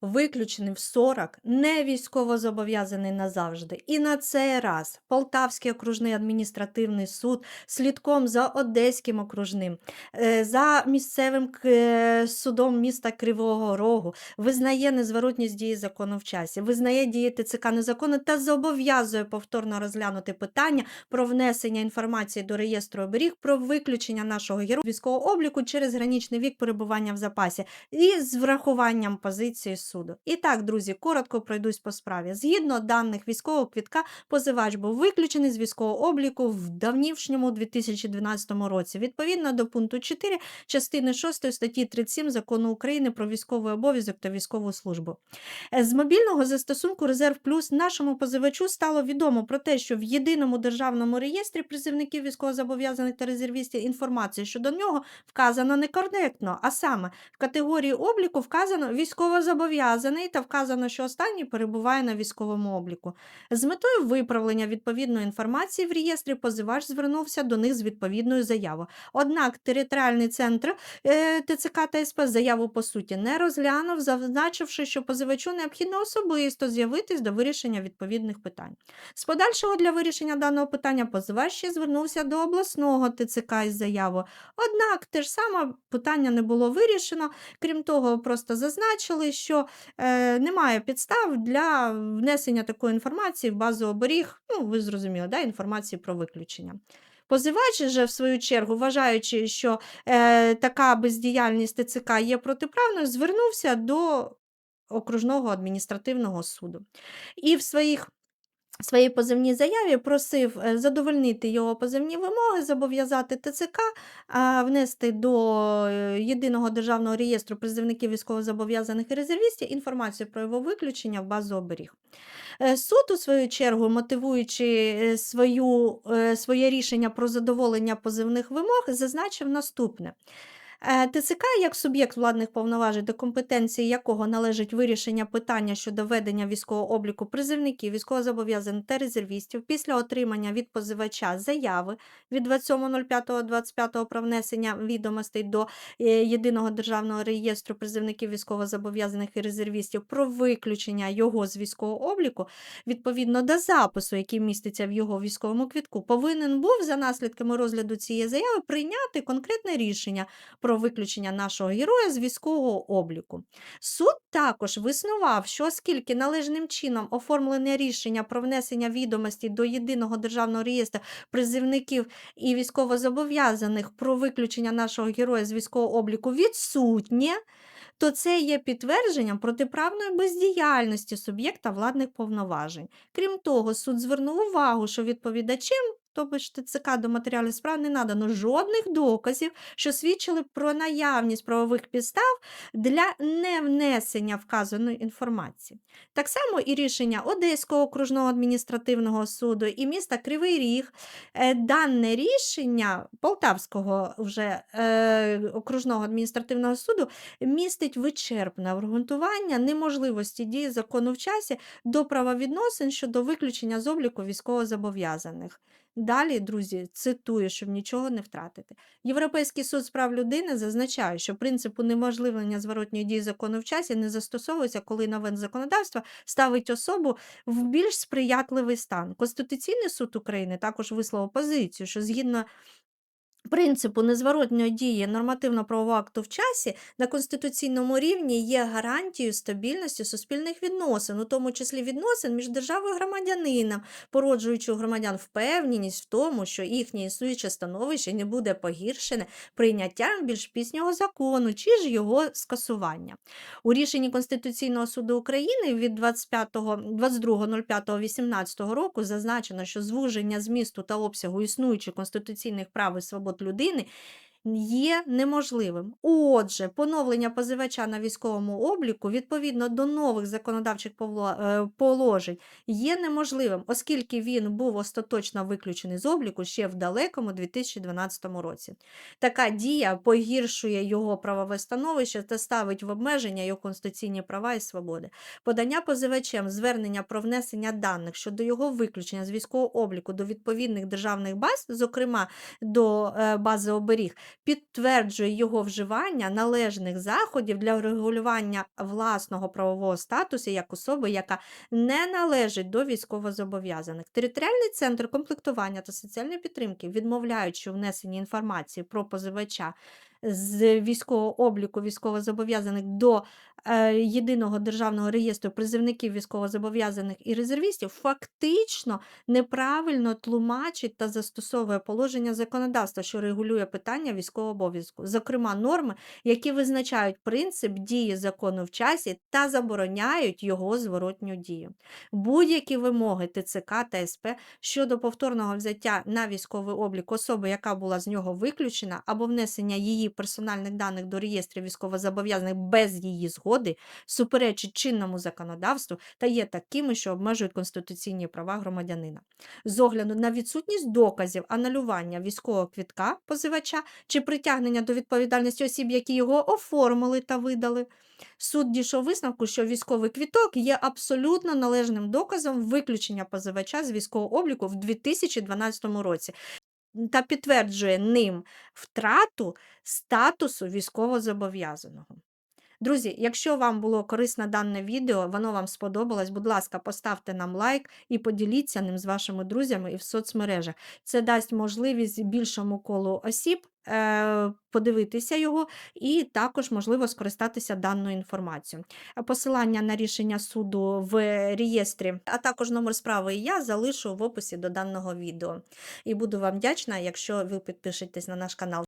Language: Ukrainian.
виключений в 40, не військовозобов'язаний назавжди. І на цей раз Полтавський окружний адміністративний суд слідком за Одеським окружним, е, за місцевим е, судом міста Кривого Рогу визнає незворотність дії закону в часі, визнає дії ТЦК незаконно та зобов'язує повторно розглянути питання про внесення інформації до реєстру оберіг про виключення нашого героя військового обліку через граничний вік перебування в запасі і з врахуванням позиції суду. І так, друзі, коротко пройдусь по справі. Згідно даних військового квітка, позивач був виключений з військового обліку в давнішньому 2012 році. Відповідно до пункту 4 частини 6 статті 37 закону України про військовий обов'язок та військову службу. Е, З мобільного застосунку Резерв Плюс нашому позивачу стало відомо про те, що в єдиному державному реєстрі призивників військовозобов'язаних та резервістів інформація щодо нього вказано некоректно, а саме в категорії обліку вказано військовозобов'язаний та вказано, що останній перебуває на військовому обліку. З метою виправлення відповідної інформації в реєстрі позивач звернувся до них з відповідною заявою. Однак територіальний центр е, ТЦК та СП заяву по суті не розглянув, зазначивши, що позивачу необхідно особисто з'явитись до вирішення відповідних питань. З подальшого для вирішення даного питання позивач ще звернувся до обласного ТЦК із заявою. Однак те ж саме питання не було вирішено. Крім того, просто зазначили, що е, немає підстав для внесення такої інформації в базу оберіг. Ну, ви зрозуміли, да, інформації про виключення. Позивач же, в свою чергу, вважаючи, що е, така бездіяльність ТЦК є протиправною, звернувся до окружного адміністративного суду. І в своїх своїй позивній заяві просив е, задовольнити його позивні вимоги, зобов'язати ТЦК внести до е, єдиного державного реєстру призовників військовозобов'язаних і резервістів інформацію про його виключення в базу оберіг. Е, Суд, у свою чергу, мотивуючи свою, своє рішення про задоволення позивних вимог, зазначив наступне. Е, ТЦК як суб'єкт владних повноважень, до компетенції якого належить вирішення питання щодо ведення військового обліку призивників, військовозобов'язаних та резервістів після отримання від позивача заяви від 27.05.25 про внесення відомостей до е, єдиного державного реєстру призивників військовозобов'язаних і резервістів про виключення його з військового обліку, відповідно до запису, який міститься в його військовому квітку, повинен був за наслідками розгляду цієї заяви прийняти конкретне рішення про виключення нашого героя з військового обліку. Суд також виснував, що оскільки належним чином оформлене рішення про внесення відомості до єдиного державного реєстру призивників і військовозобов'язаних про виключення нашого героя з військового обліку відсутнє, то це є підтвердженням протиправної бездіяльності суб'єкта владних повноважень. Крім того, суд звернув увагу, що відповідачем тобто ТЦК до матеріалів справ не надано жодних доказів, що свідчили про наявність правових підстав для невнесення вказаної інформації. Так само і рішення Одеського окружного адміністративного суду і міста Кривий Ріг. Е, Дане рішення Полтавського вже е, окружного адміністративного суду містить вичерпне обґрунтування неможливості дії закону в часі до правовідносин щодо виключення з обліку військовозобов'язаних. Далі, друзі, цитую, щоб нічого не втратити. Європейський суд з прав людини зазначає, що принцип унеможливлення зворотньої дії закону в часі не застосовується, коли новин законодавства ставить особу в більш сприятливий стан. Конституційний суд України також висловив позицію, що згідно принципу незворотньої дії нормативно-правового акту в часі на конституційному рівні є гарантією стабільності суспільних відносин, у тому числі відносин між державою і громадянином, породжуючи у громадян впевненість в тому, що їхнє існуюче становище не буде погіршене прийняттям більш пізнього закону чи ж його скасування. У рішенні Конституційного суду України від 25 22.05.18 року зазначено, що звуження змісту та обсягу існуючих конституційних прав і свобод людини є неможливим. Отже, поновлення позивача на військовому обліку відповідно до нових законодавчих е, положень є неможливим, оскільки він був остаточно виключений з обліку ще в далекому 2012 році. Така дія погіршує його правове становище та ставить в обмеження його конституційні права і свободи. Подання позивачем звернення про внесення даних щодо його виключення з військового обліку до відповідних державних баз, зокрема до е, бази оберіг, підтверджує його вживання належних заходів для регулювання власного правового статусу як особи, яка не належить до військовозобов'язаних. Територіальний центр комплектування та соціальної підтримки, відмовляючи у внесенні інформації про позивача з військового обліку військовозобов'язаних до єдиного державного реєстру призивників військовозобов'язаних і резервістів, фактично неправильно тлумачить та застосовує положення законодавства, що регулює питання військового обов'язку, зокрема норми, які визначають принцип дії закону в часі та забороняють його зворотню дію. Будь-які вимоги ТЦК та СП щодо повторного взяття на військовий облік особи, яка була з нього виключена, або внесення її персональних даних до реєстрів військовозобов'язаних без її згоди, суперечить чинному законодавству та є такими, що обмежують конституційні права громадянина. З огляду на відсутність доказів анулювання військового квітка позивача чи притягнення до відповідальності осіб, які його оформили та видали. Суд дійшов висновку, що військовий квіток є абсолютно належним доказом виключення позивача з військового обліку в 2012 році та підтверджує ним втрату статусу військовозобов'язаного. Друзі, якщо вам було корисне дане відео, воно вам сподобалось, будь ласка, поставте нам лайк і поділіться ним з вашими друзями і в соцмережах. Це дасть можливість більшому колу осіб е, подивитися його і також можливо скористатися даною інформацією. Посилання на рішення суду в реєстрі, а також номер справи я залишу в описі до даного відео. І буду вам вдячна, якщо ви підпишетесь на наш канал.